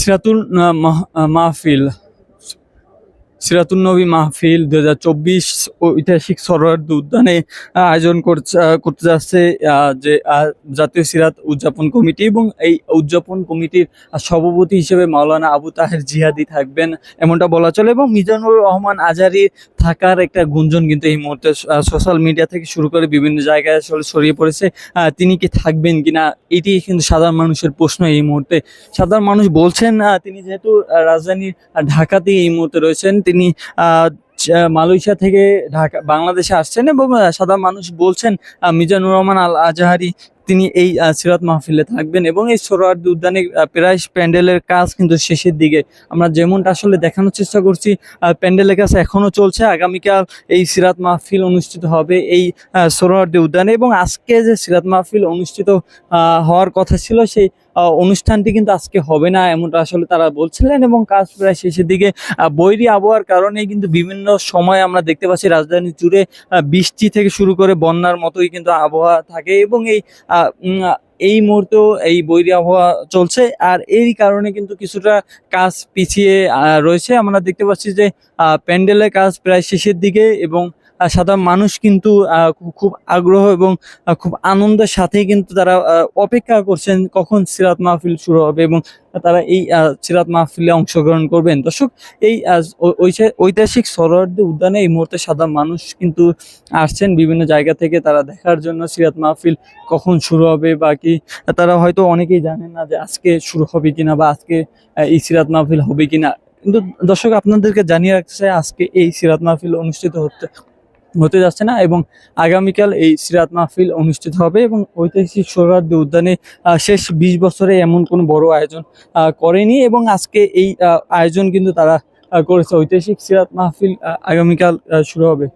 সিরাতুল মাহফিল। সিরাতুল নবী মাহফিল দু হাজার চব্বিশ ঐতিহাসিক সরোয়ার্দী উদ্যানে আয়োজন করতে যাচ্ছে যে জাতীয় সিরাত উদযাপন কমিটি এবং এই উদযাপন কমিটির সভাপতি হিসেবে মাওলানা আবু তাহের জিহাদি থাকবেন এমনটা বলা চলে এবং মিজানুর রহমান আজারি থাকার একটা গুঞ্জন কিন্তু এই মুহূর্তে সোশ্যাল মিডিয়া থেকে শুরু করে বিভিন্ন জায়গায় আসলে ছড়িয়ে পড়েছে। তিনি কি থাকবেন কিনা, এটি কিন্তু সাধারণ মানুষের প্রশ্ন এই মুহূর্তে। সাধারণ মানুষ বলছেন তিনি যেহেতু রাজধানী ঢাকাতেই এই মুহূর্তে রয়েছেন, তিনি চ- মালয়েশিয়া থেকে ঢাকা বাংলাদেশে আসছেন এবং সাধারণ মানুষ বলছেন মিজানুর রহমান আল আজাহারি তিনি এই সিরাত মাহফিলে থাকবেন এবং এই সোহরাওয়ার্দী উদ্যানে প্রায় প্যান্ডেলের কাজ কিন্তু শেষের দিকে। আমরা যেমনটা আসলে দেখানোর চেষ্টা করছি প্যান্ডেলের কাজ এখনও চলছে। আগামীকাল এই সিরাত মাহফিল অনুষ্ঠিত হবে এই আহ, উদ্যানে এবং আজকে যে সিরাত মাহফিল অনুষ্ঠিত হওয়ার কথা ছিল সেই অনুষ্ঠানটি কিন্তু আজকে হবে না এমনটা আসলে তারা বলছিলেন এবং কাজ প্রায় শেষের দিকে বৈরী আবহাওয়ার কারণে কিন্তু বিভিন্ন সময় আমরা দেখতে পাচ্ছি রাজধানী জুড়ে বৃষ্টি থেকে শুরু করে বন্যার মতোই কিন্তু আবহাওয়া থাকে এবং এই এই মুহূর্তেও এই বৈরী আবহাওয়া চলছে, আর এই কারণে কিন্তু কিছুটা কাজ পিছিয়ে রয়েছে। আমরা দেখতে পাচ্ছি যে প্যান্ডেলের কাজ প্রায় শেষের দিকে এবং সাধারণ মানুষ কিন্তু খুব আগ্রহ এবং খুব আনন্দের সাথেই কিন্তু তারা অপেক্ষা করছেন কখন সিরাত মাহফিল শুরু হবে এবং তারা এই সিরাত মাহফিলে অংশগ্রহণ করবেন। দর্শক, এই ঐতিহাসিক সরোয়ার্দী উদ্যানে এই মুহূর্তে সাধারণ মানুষ কিন্তু আসছেন। বিভিন্ন জায়গা থেকে তারা দেখার জন্য সিরাত মাহফিল কখন শুরু হবে বা কি, তারা হয়তো অনেকেই জানেন না যে আজকে শুরু হবে কিনা বা আজকে এই সিরাত মাহফিল হবে কিনা। কিন্তু দর্শক, আপনাদেরকে জানিয়ে রাখতে চাই, আজকে এই সিরাত মাহফিল অনুষ্ঠিত হতে হতে যাচ্ছে না এবং আগামীকাল এই সিরাত মাহফিল অনুষ্ঠিত হবে এবং ঐতিহাসিক সৌরাদ্য উদ্যানে শেষ বিশ বছরে এমন কোনো বড় আয়োজন করেনি এবং আজকে এই আয়োজন কিন্তু তারা করেছে। ঐতিহাসিক সিরাত মাহফিল আগামীকাল শুরু হবে।